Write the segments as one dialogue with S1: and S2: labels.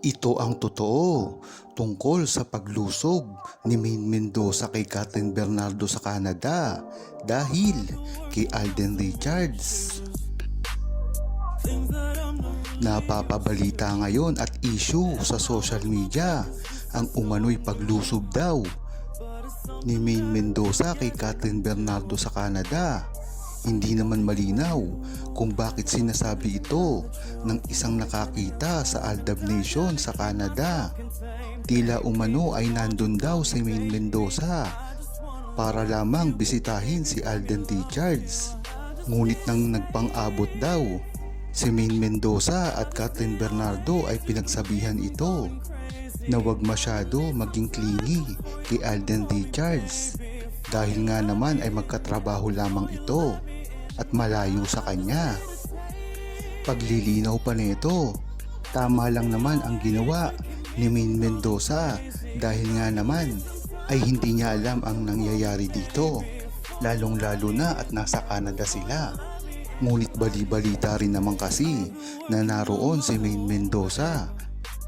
S1: Ito ang totoo tungkol sa paglusob ni Maine Mendoza kay Catherine Bernardo sa Canada dahil kay Alden Richards. Napapabalita ngayon at issue sa social media ang umano'y paglusob daw ni Maine Mendoza kay Catherine Bernardo sa Canada. Hindi naman malinaw kung bakit sinasabi ito ng isang nakakita sa Aldab Nation sa Canada. Tila umano ay nandun daw si Maine Mendoza para lamang bisitahin si Alden Richards. Ngunit nang nagpang-abot daw, si Maine Mendoza at Catherine Bernardo ay pinagsabihan ito na wag masyado maging clingy kay Alden Richards dahil nga naman ay magkatrabaho lamang ito at malayo sa kanya. Paglilinaw pa nito, tama lang naman ang ginawa ni Maine Mendoza dahil nga naman ay hindi niya alam ang nangyayari dito lalong lalo na at nasa Canada sila. Ngunit bali-balita rin naman kasi na naroon si Maine Mendoza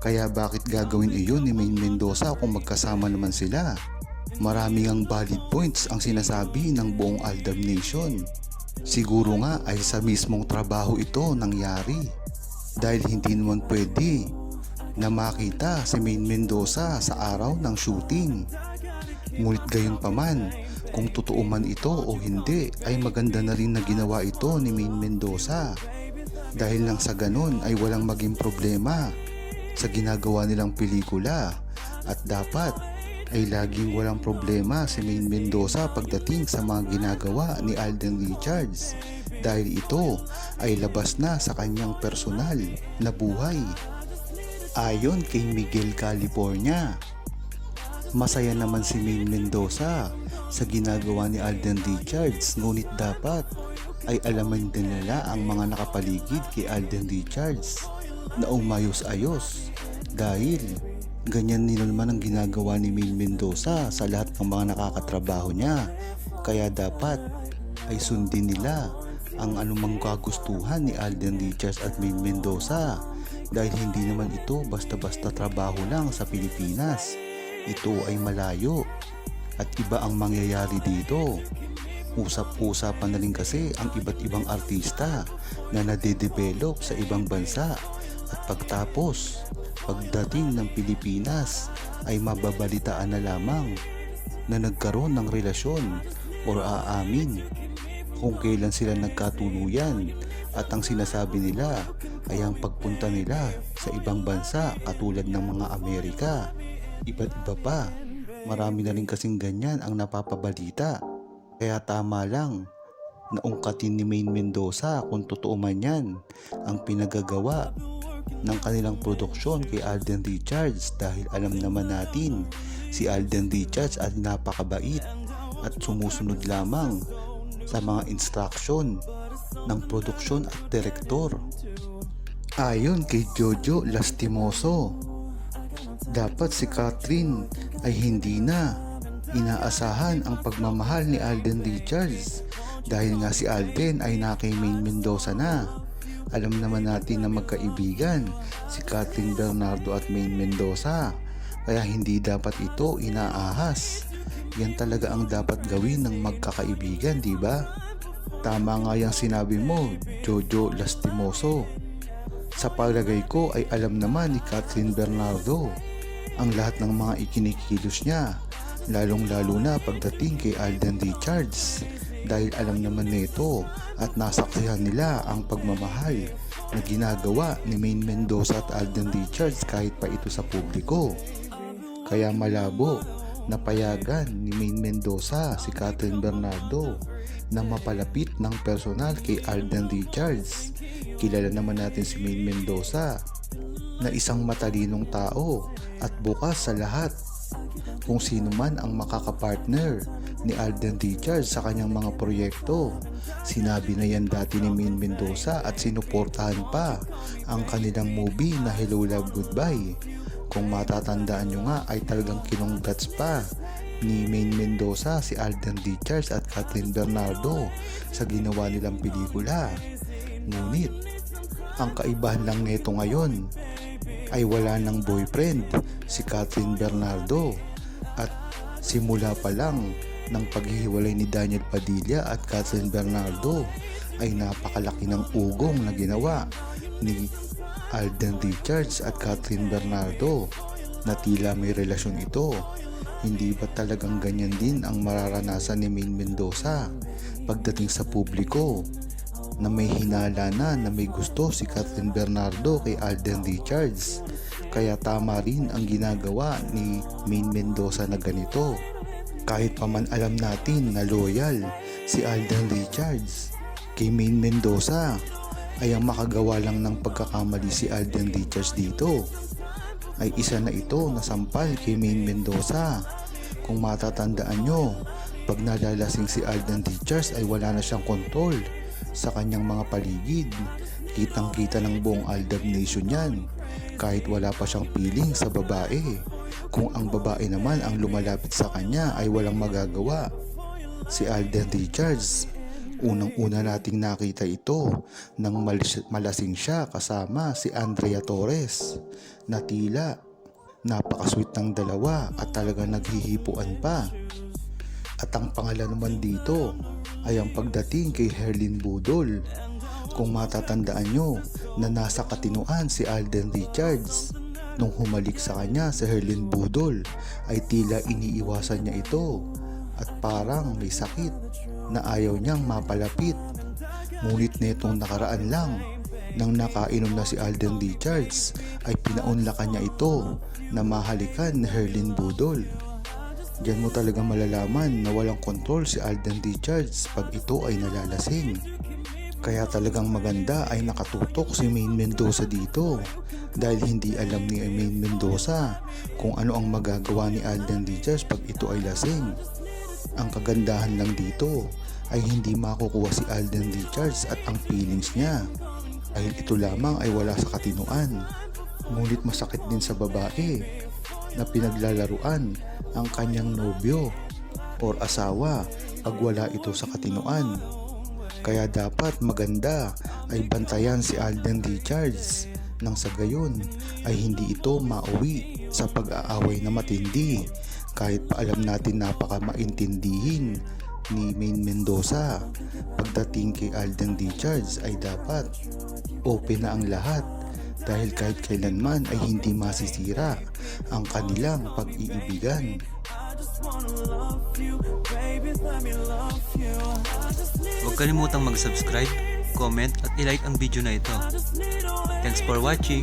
S1: kaya bakit gagawin iyon ni Maine Mendoza kung magkasama naman sila? Maraming ang valid points ang sinasabi ng buong Aldab Nation. Siguro nga ay sa mismong trabaho ito nangyari. Dahil hindi naman pwede na makita si Maine Mendoza sa araw ng shooting. Ngunit gayon pa man, kung totoo man ito o hindi ay maganda na rin na ginawa ito ni Maine Mendoza. Dahil lang sa ganon ay walang maging problema sa ginagawa nilang pelikula at dapat ay laging walang problema si Maine Mendoza pagdating sa mga ginagawa ni Alden Richards dahil ito ay labas na sa kanyang personal na buhay. Ayon kay Miguel California, masaya naman si Maine Mendoza sa ginagawa ni Alden Richards ngunit dapat ay alaman din nila ang mga nakapaligid kay Alden Richards na umayos-ayos dahil ganyan nila naman ang ginagawa ni Maine Mendoza sa lahat ng mga nakakatrabaho niya. Kaya dapat ay sundin nila ang anumang kagustuhan ni Alden Richards at Maine Mendoza. Dahil hindi naman ito basta-basta trabaho lang sa Pilipinas. Ito ay malayo at iba ang mangyayari dito. Usap-usapan na rin kasi ang iba't ibang artista na nade-develop sa ibang bansa pagtapos, pagdating ng Pilipinas ay mababalitaan na lamang na nagkaroon ng relasyon or aamin kung kailan sila nagkatuluyan at ang sinasabi nila ay ang pagpunta nila sa ibang bansa katulad ng mga Amerika iba't iba pa. Marami na rin kasing ganyan ang napapabalita. Kaya tama lang na ungkatin ni Maine Mendoza kung totoo man yan ang pinagagawa ng kanilang produksyon kay Alden Richards dahil alam naman natin si Alden Richards ay napakabait at sumusunod lamang sa mga instruction ng produksyon at direktor. Ayon kay Jojo Lastimoso, dapat si Catherine ay hindi na inaasahan ang pagmamahal ni Alden Richards dahil nga si Alden ay na kay Maine Mendoza na. Alam naman natin na magkaibigan si Catherine Bernardo at Maine Mendoza kaya hindi dapat ito inaahas. Yan talaga ang dapat gawin ng magkakaibigan, di ba? Tama nga yung sinabi mo, Jojo Lastimoso. Sa palagay ko ay alam naman ni Catherine Bernardo ang lahat ng mga ikinikilos niya, lalong-lalo na pagdating kay Alden Richards dahil alam naman nito at nasaksihan nila ang pagmamahal na ginagawa ni Maine Mendoza at Alden Richards kahit pa ito sa publiko. Kaya malabo na payagan ni Maine Mendoza si Catherine Bernardo na mapalapit ng personal kay Alden Richards. Kilala naman natin si Maine Mendoza na isang matalinong tao at bukas sa lahat kung sino man ang makakapartner ni Alden Richards sa kanyang mga proyekto. Sinabi na yan dati ni Maine Mendoza at sinuportahan pa ang kanilang movie na Hello Love Goodbye. Kung matatandaan nyo nga ay talagang kinongrats pa ni Maine Mendoza si Alden Richards at Catherine Bernardo sa ginawa nilang pelikula. Ngunit, ang kaibahan lang nito ngayon ay wala ng boyfriend si Catherine Bernardo at simula pa lang ng paghihiwalay ni Daniel Padilla at Catherine Bernardo ay napakalaki ng ugong na ginawa ni Alden Richards at Catherine Bernardo na tila may relasyon ito. Hindi ba talagang ganyan din ang mararanasan ni Maine Mendoza pagdating sa publiko na may hinala na na may gusto si Catherine Bernardo kay Alden Richards. Kaya tama rin ang ginagawa ni Maine Mendoza na ganito. Kahit pa man alam natin na loyal si Alden Richards kay Maine Mendoza ay ang makagawa lang ng pagkakamali si Alden Richards dito ay isa na ito na sampal kay Maine Mendoza. Kung matatandaan nyo, pag nalalasing si Alden Richards ay wala na siyang kontrol sa kanyang mga paligid. Kitang kita ng buong Aldab Nation yan kahit wala pa siyang piling sa babae. Kung ang babae naman ang lumalapit sa kanya ay walang magagawa. Si Alden Richards Unang-una nating nakita ito nang malasing siya kasama si Andrea Torres na tila napakasweet ng dalawa at talaga naghihipuan pa. At ang pangalan naman dito ay ang pagdating kay Herlin Budol. Kung matatandaan nyo na nasa katinuan si Alden Richards nung humalik sa kanya si Herlin Budol ay tila iniiwasan niya ito at parang may sakit na ayaw niyang mapalapit. Ngunit netong nakaraan lang, nang nakainom na si Alden Richards, ay pinaunlakan niya ito na mahalikan ni Herlin Budol. Diyan mo talaga malalaman na walang kontrol si Alden Richards pag ito ay nalalasing. Kaya talagang maganda ay nakatutok si Maine Mendoza dito dahil hindi alam ni Maine Mendoza kung ano ang magagawa ni Alden Richards pag ito ay lasing. Ang kagandahan lang dito ay hindi makukuha si Alden Richards at ang feelings niya dahil ito lamang ay wala sa katinuan. Ngunit masakit din sa babae na pinaglalaruan ang kanyang nobyo or asawa pag wala ito sa katinuan. Kaya dapat maganda ay bantayan si Alden Richards nang sa gayon ay hindi ito mauwi sa pag-aaway na matindi kahit pa alam natin napaka maintindihin ni Maine Mendoza pagdating kay Alden Richards ay dapat open na ang lahat dahil kahit kailanman ay hindi masisira ang kanilang pag-iibigan.
S2: Huwag kalimutang mag-subscribe, comment at ilike ang video na ito. Thanks for watching!